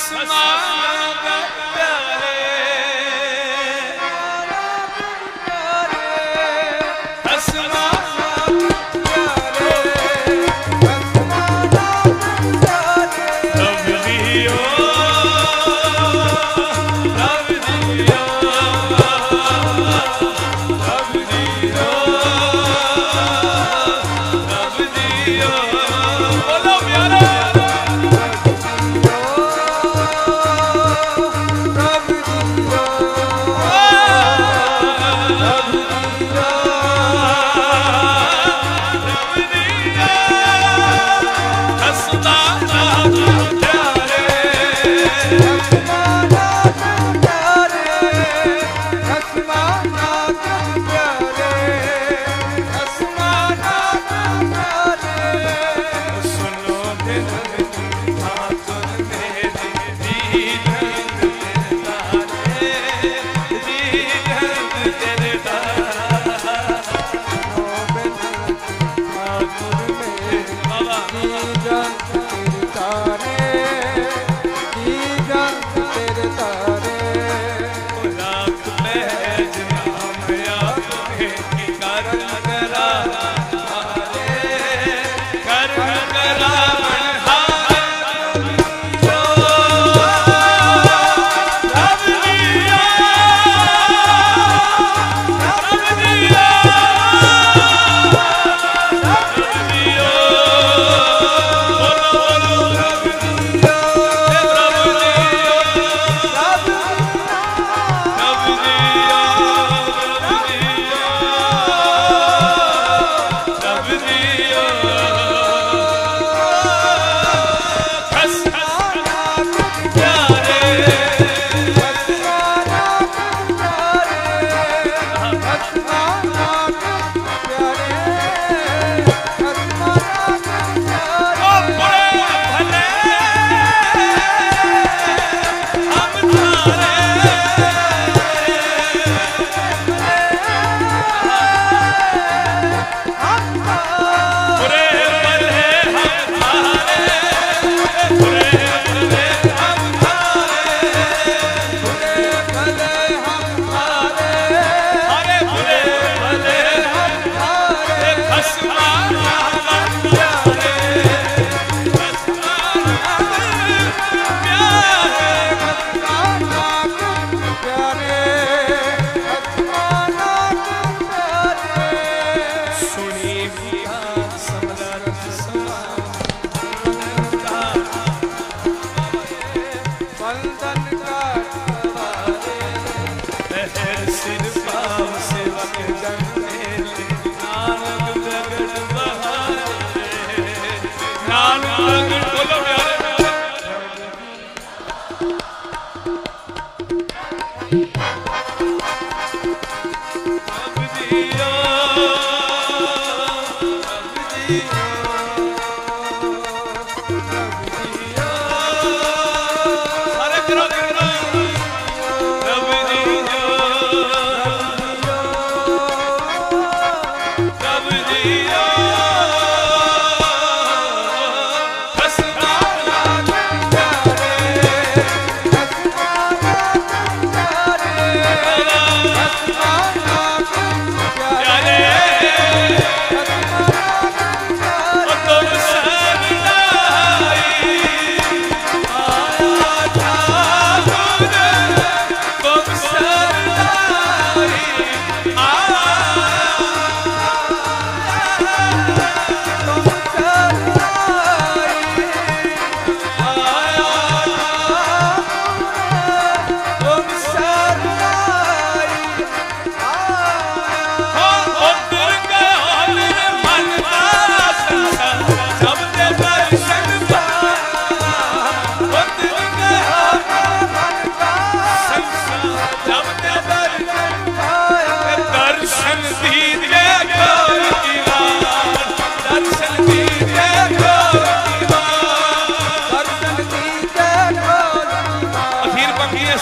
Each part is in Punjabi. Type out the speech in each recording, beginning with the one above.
اسمع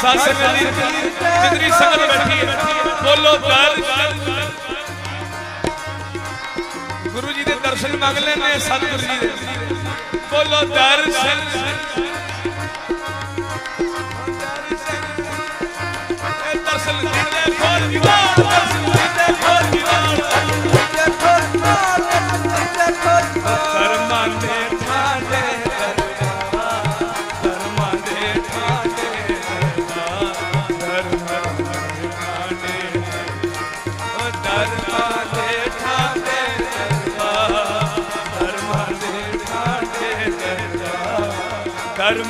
ਸਾਧ ਸੰਗਤ ਦੀ ਜਿੰਦਰੀ ਸੰਗਤ ਬੈਠੀ ਹੈ। ਬੋਲੋ, ਦਰ। ਗੁਰੂ ਜੀ ਦੇ ਦਰਸ਼ਨ ਮੰਗ ਲੈਣੇ ਸਤਿਗੁਰੂ ਜੀ ਦੇ। ਬੋਲੋ ਦਰਸ਼ਨ ਦਰਸ਼ਨ ਲੈ ਫੋਰ ਯੂ ਦਰਸ਼ਨ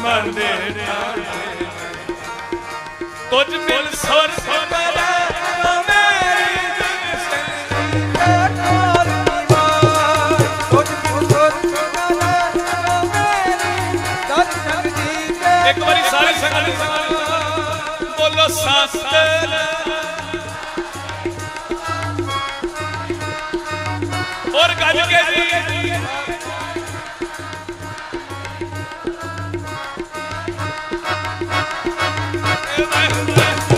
ਧਰਮਾਂ ਦੇ ਠਾਣੇ ਮਿਲ ਸੁਰ ਸੁਤਰੇ ਇੱਕ ਵਾਰੀ ਸਾਰੇ ਸੰਗਤ ਬੋਲੋ ਸਤਿ ਔਰ ਗੱਜ ਕੇ ਜੀ। Thank you.